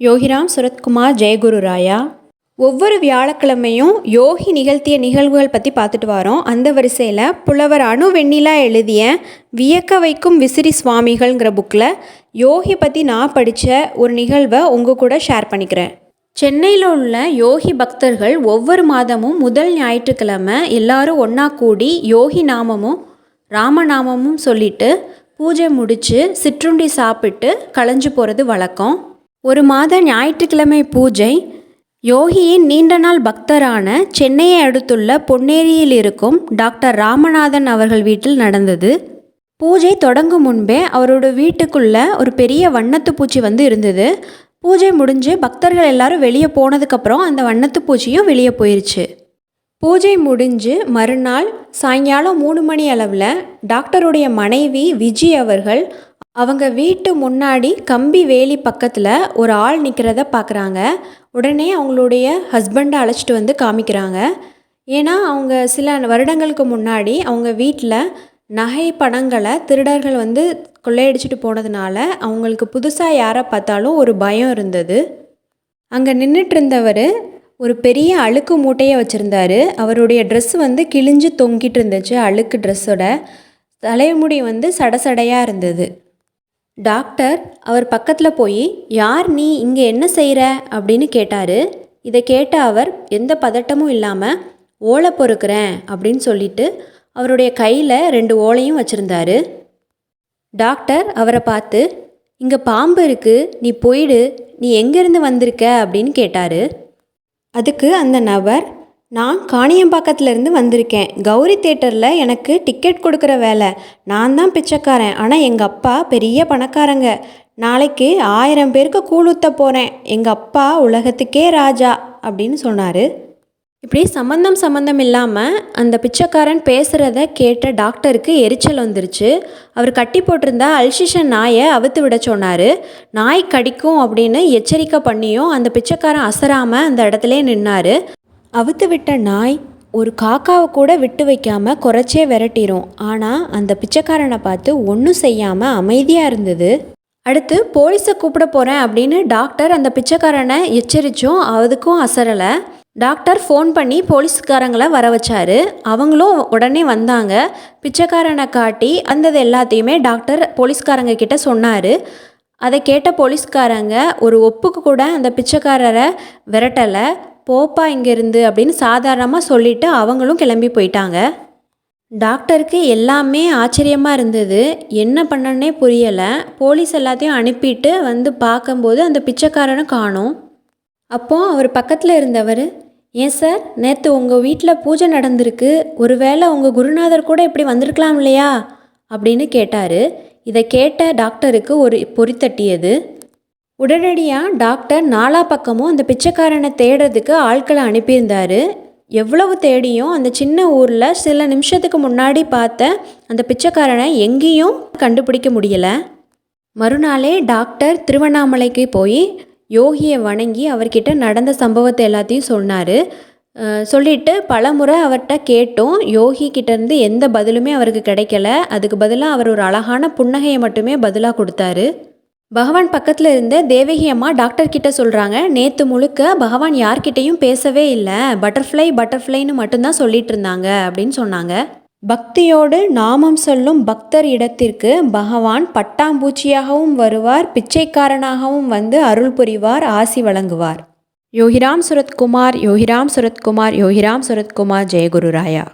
யோகிராம் சுரத்குமார் ஜெயகுரு ராயா. ஒவ்வொரு வியாழக்கிழமையும் யோகி நிகழ்த்திய நிகழ்வுகள் பற்றி பார்த்துட்டு வரோம். அந்த வரிசையில் புலவர் அணு வெண்ணிலா எழுதிய வியக்க வைக்கும் விசிறி சுவாமிகள்ங்கிற புக்கில் யோகி பற்றி நான் படித்த ஒரு நிகழ்வை உங்கள் கூட ஷேர் பண்ணிக்கிறேன். சென்னையில் உள்ள யோகி பக்தர்கள் ஒவ்வொரு மாதமும் முதல் ஞாயிற்றுக்கிழமை எல்லாரும் ஒன்றா கூடி யோகி நாமமும் ராமநாமமும் சொல்லிட்டு பூஜை முடித்து சிற்றுண்டி சாப்பிட்டு களைஞ்சு போகிறது வழக்கம். ஒரு மாத ஞாயிற்றுக்கிழமை பூஜை. யோகியின் நீண்ட நாள் பக்தரான சென்னையை அடுத்துள்ள பொன்னேரியில் இருக்கும் டாக்டர் ராமநாதன் அவர்கள் வீட்டில் நடந்தது. பூஜை தொடங்கும் முன்பே அவரோட வீட்டுக்குள்ள ஒரு பெரிய வண்ணத்து பூச்சி வந்து இருந்தது. பூஜை முடிஞ்சு பக்தர்கள் எல்லாரும் வெளியே போனதுக்கப்புறம் அந்த வண்ணத்து பூச்சியும் வெளியே போயிடுச்சு பூஜை முடிஞ்சு மறுநாள் சாயங்காலம் மூணு மணி அளவில் டாக்டருடைய மனைவி விஜி அவர்கள் அவங்க வீட்டு முன்னாடி கம்பி வேலி பக்கத்தில் ஒரு ஆள் நிற்கிறத பார்க்குறாங்க உடனே அவங்களுடைய ஹஸ்பண்டை அழைச்சிட்டு வந்து காமிக்கிறாங்க. ஏன்னா அவங்க சில வருடங்களுக்கு முன்னாடி அவங்க வீட்டில் நகை பணங்களை திருடர்கள் வந்து கொள்ளையடிச்சிட்டு போனதுனால அவங்களுக்கு புதுசாக யாரை பார்த்தாலும் ஒரு பயம் இருந்தது. அங்கே நின்றுட்டு இருந்தவர் ஒரு பெரிய அழுக்கு மூட்டையை வச்சுருந்தாரு. அவருடைய ட்ரெஸ் வந்து கிழிஞ்சு தொங்கிட்டு இருந்துச்சு அழுக்கு ட்ரெஸ்ஸோட தலைமுடி வந்து சடசடையாக இருந்தது. டாக்டர் அவர் பக்கத்தில் போய் யார் நீ? இங்கே என்ன செய்கிற அப்படின்னு கேட்டார். இதை கேட்ட அவர் எந்த பதட்டமும் இல்லாமல் ஓலை பொறுக்கிறேன் அப்படின்னு சொல்லிட்டு அவருடைய கையில் ரெண்டு ஓலையும் வச்சுருந்தாரு. டாக்டர் அவரை பார்த்து இங்கே பாம்பு இருக்குது நீ போயிடு நீ எங்கேருந்து வந்திருக்க? அப்படின்னு கேட்டார். அதுக்கு அந்த நபர் நான் காணியம்பாக்கத்துலேருந்து வந்திருக்கேன். கௌரி தேட்டரில் எனக்கு டிக்கெட் கொடுக்குற வேலை. நான் தான் பிச்சைக்காரன். ஆனால் எங்கள் அப்பா பெரிய பணக்காரங்க. நாளைக்கு ஆயிரம் பேருக்கு கூழுத்த போகிறேன் எங்கள் அப்பா உலகத்துக்கே ராஜா அப்படின்னு சொன்னார். இப்படி சம்மந்தம் சம்மந்தம் இல்லாமல் அந்த பிச்சைக்காரன் பேசுகிறத கேட்ட டாக்டருக்கு எரிச்சல் வந்துருச்சு. அவர் கட்டி போட்டிருந்த அல்சிஷன் நாயை அவுத்து விட சொன்னார். நாய் கடிக்கும் அப்படின்னு எச்சரிக்கை பண்ணியும் அந்த பிச்சைக்காரன் அசராமல் அந்த இடத்துல நின்னார். அவுத்து விட்ட நாய் ஒரு காக்காவை கூட விட்டு வைக்காமல் குறைச்சே விரட்டிடும் ஆனால் அந்த பிச்சைக்காரனை பார்த்து ஒன்றும் செய்யாமல் அமைதியாக இருந்தது. அடுத்து போலீஸை கூப்பிட போகிறேன் அப்படின்னு டாக்டர் அந்த பிச்சைக்காரனை எச்சரித்தும் அதுக்கும் அசரலை. டாக்டர் ஃபோன் பண்ணி போலீஸ்காரங்களை வர வச்சாரு. அவங்களும் உடனே வந்தாங்க. பிச்சைக்காரனை காட்டி அந்தது எல்லாத்தையுமே டாக்டர் போலீஸ்காரங்க கிட்ட சொன்னார். அதை கேட்ட போலீஸ்காரங்க ஒரு ஒப்புக்கு கூட அந்த பிச்சைக்காரரை விரட்டலை. போப்பா இங்கேருந்து அப்படின்னு சாதாரணமாக சொல்லிவிட்டு அவங்களும் கிளம்பி போயிட்டாங்க. டாக்டருக்கு எல்லாமே ஆச்சரியமாக இருந்தது. என்ன பண்ணனே புரியலை. போலீஸ் எல்லாத்தையும் அனுப்பிட்டு வந்து பார்க்கும்போது அந்த பிச்சைக்காரனை காணும். அப்போ அவர் பக்கத்தில் இருந்தவர் ஏன் சார் நேற்று உங்கள் வீட்டில் பூஜை நடந்திருக்கு. ஒருவேளை உங்கள் குருநாதர் கூட இப்படி வந்திருக்கலாம் இல்லையா? அப்படின்னு கேட்டார். இதை கேட்ட டாக்டருக்கு ஒரு பொறித்தட்டியது உடனடியாக டாக்டர் நாலா பக்கமும் அந்த பிச்சைக்காரனை தேடுறதுக்கு ஆட்களை அனுப்பியிருந்தார். எவ்வளவு தேடியும் அந்த சின்ன ஊரில் சில நிமிஷத்துக்கு முன்னாடி பார்த்த அந்த பிச்சைக்காரனை எங்கேயும் கண்டுபிடிக்க முடியலை. மறுநாளே டாக்டர் திருவண்ணாமலைக்கு போய் யோகியை வணங்கி அவர்கிட்ட நடந்த சம்பவத்தை எல்லாத்தையும் சொன்னார். சொல்லிட்டு பல முறை அவர்கிட்ட கேட்டோம். யோகி கிட்டேருந்து எந்த பதிலுமே அவருக்கு கிடைக்கல. அதுக்கு பதிலாக அவர் ஒரு அழகான புன்னகையை மட்டுமே பதிலாக கொடுத்தாரு. பகவான் பக்கத்தில் இருந்த தேவகி அம்மா டாக்டர் கிட்ட சொல்கிறாங்க நேற்று முழுக்க பகவான் யார்கிட்டையும் பேசவே இல்லை. பட்டர்ஃப்ளை பட்டர்ஃப்ளைன்னு மட்டும்தான் சொல்லிட்டு இருந்தாங்க அப்படின்னு சொன்னாங்க. பக்தியோடு நாமம் சொல்லும் பக்தர் இடத்திற்கு பகவான் பட்டாம்பூச்சியாகவும் வருவார் பிச்சைக்காரனாகவும் வந்து அருள் புரிவார் ஆசி வழங்குவார். யோகிராம் சுரத்குமார் யோகிராம் சுரத்குமார் யோகிராம் சுரத்குமார் ஜெயகுரு ராயா.